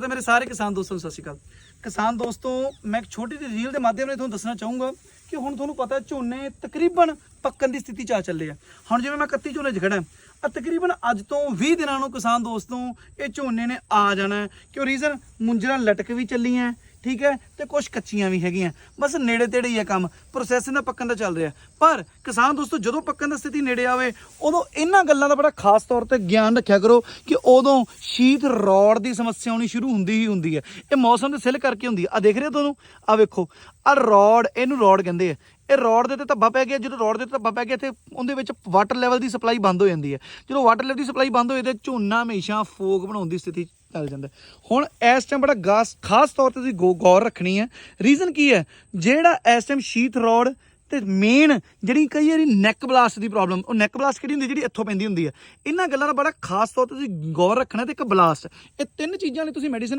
ਤੇ ਮੇਰੇ ਸਾਰੇ ਕਿਸਾਨ ਦੋਸਤੋ ਨੂੰ ਸਤਿ ਸ਼੍ਰੀ ਅਕਾਲ। ਕਿਸਾਨ ਦੋਸਤੋ, ਮੈਂ ਇੱਕ ਛੋਟੀ ਜਿਹੀ ਰੀਲ ਦੇ ਮਾਧਿਅਮ ਨਾਲ ਤੁਹਾਨੂੰ ਦੱਸਣਾ ਚਾਹੂੰਗਾ ਕਿ ਹੁਣ ਤੁਹਾਨੂੰ ਪਤਾ ਝੋਨੇ ਤਕਰੀਬਨ ਪੱਕਣ ਦੀ ਸਥਿਤੀ ਚ ਆ ਚੱਲੇ ਆ। ਹੁਣ ਜਿਵੇਂ ਮੈਂ 31 ਝੋਨੇ 'ਚ ਖੜਾ ਆ ਤਕਰੀਬਨ ਅੱਜ ਤੋਂ 20 ਦਿਨਾਂ ਨੂੰ ਕਿਸਾਨ ਦੋਸਤੋ, ਇਹ ਝੋਨੇ ਨੇ ਆ ਜਾਣਾ ਹੈ। ਕਿਉਂ? ਰੀਜ਼ਨ ਮੁੰਜਰਾਂ ਲਟਕ ਵੀ ਚੱਲੀਆਂ ਠੀਕ ਹੈ? ਤੇ ਕੁਝ ਕੱਚੀਆਂ ਵੀ ਹੈਗੀਆਂ। ਬਸ ਨੇੜੇ ਤੇੜੇ ਹੀ ਹੈ ਕੰਮ। ਪ੍ਰੋਸੈਸ ਦਾ ਪੱਕਣ ਦਾ ਚੱਲ ਰਿਹਾ। ਪਰ ਕਿਸਾਨ ਦੋਸਤੋ, ਜਦੋਂ ਪੱਕਣ ਦਾ ਸਥਿਤੀ ਨੇੜੇ ਆਵੇ, ਉਦੋਂ ਇਹਨਾਂ ਗੱਲਾਂ ਦਾ ਬੜਾ ਖਾਸ ਤੌਰ ਤੇ ਗਿਆਨ ਰੱਖਿਆ ਕਰੋ ਕਿ ਉਦੋਂ ਸ਼ੀਤ ਰੋੜ ਦੀ ਸਮੱਸਿਆ ਆਉਣੀ ਸ਼ੁਰੂ ਹੁੰਦੀ ਹੀ ਹੁੰਦੀ ਹੈ। ਇਹ ਮੌਸਮ ਦੇ ਸਿਲ ਕਰਕੇ ਹੁੰਦੀ ਹੈ। ਆ ਦੇਖ ਰਹੇ ਹੋ ਤੁਹਾਨੂੰ? ਆ ਵੇਖੋ। ਆ ਰੋੜ, ਇਹਨੂੰ ਰੋੜ ਕਹਿੰਦੇ ਆ। ਇਹ ਰੋਡ ਦੇ ਤੇ ਧੱਬਾ ਪੈ ਗਿਆ। ਜਦੋਂ ਰੋਡ ਦੇ ਤੇ ਧੱਬਾ ਪੈ ਗਿਆ ਤੇ ਉਹਦੇ ਵਿੱਚ ਵਾਟਰ ਲੈਵਲ ਦੀ ਸਪਲਾਈ ਬੰਦ ਹੋ ਜਾਂਦੀ ਹੈ। ਜਦੋਂ ਵਾਟਰ ਲੈਵਲ ਦੀ ਸਪਲਾਈ ਬੰਦ ਹੋਏ ਤੇ ਝੋਨਾ ਹਮੇਸ਼ਾ ਫੋਗ ਬਣਾਉਣ ਦੀ ਸਥਿਤੀ ਚੱਲ ਜਾਂਦਾ। ਹੁਣ ਇਸ ਟਾਈਮ ਬੜਾ ਗਾਸ ਖਾਸ ਤੌਰ ਤੇ ਤੁਸੀਂ ਗੌ- ਗੌਰ ਰੱਖਣੀ ਹੈ। ਰੀਜ਼ਨ ਕੀ ਹੈ? ਜਿਹੜਾ ਇਸ ਟਾਈਮ ਸ਼ੀਤ ਰੋਡ ਤੇ ਮੇਨ ਜਿਹੜੀ ਕਈ ਵਾਰੀ ਨੈਕ ਬਲਾਸਟ ਦੀ ਪ੍ਰੋਬਲਮ ਉਹ ਨੈਕ ਬਲਾਸਟ ਕਿਹੜੀ ਹੁੰਦੀ ਜਿਹੜੀ ਇੱਥੋਂ ਪੈਂਦੀ ਹੁੰਦੀ ਹੈ। ਇਹਨਾਂ ਗੱਲਾਂ ਦਾ ਬੜਾ ਖਾਸ ਤੌਰ ਤੇ ਤੁਸੀਂ ਗੌਰ ਰੱਖਣਾ ਤੇ ਇੱਕ ਬਲਾਸਟ ਇਹ ਤਿੰਨ ਚੀਜ਼ਾਂ ਲਈ ਤੁਸੀਂ ਮੈਡੀਸਨ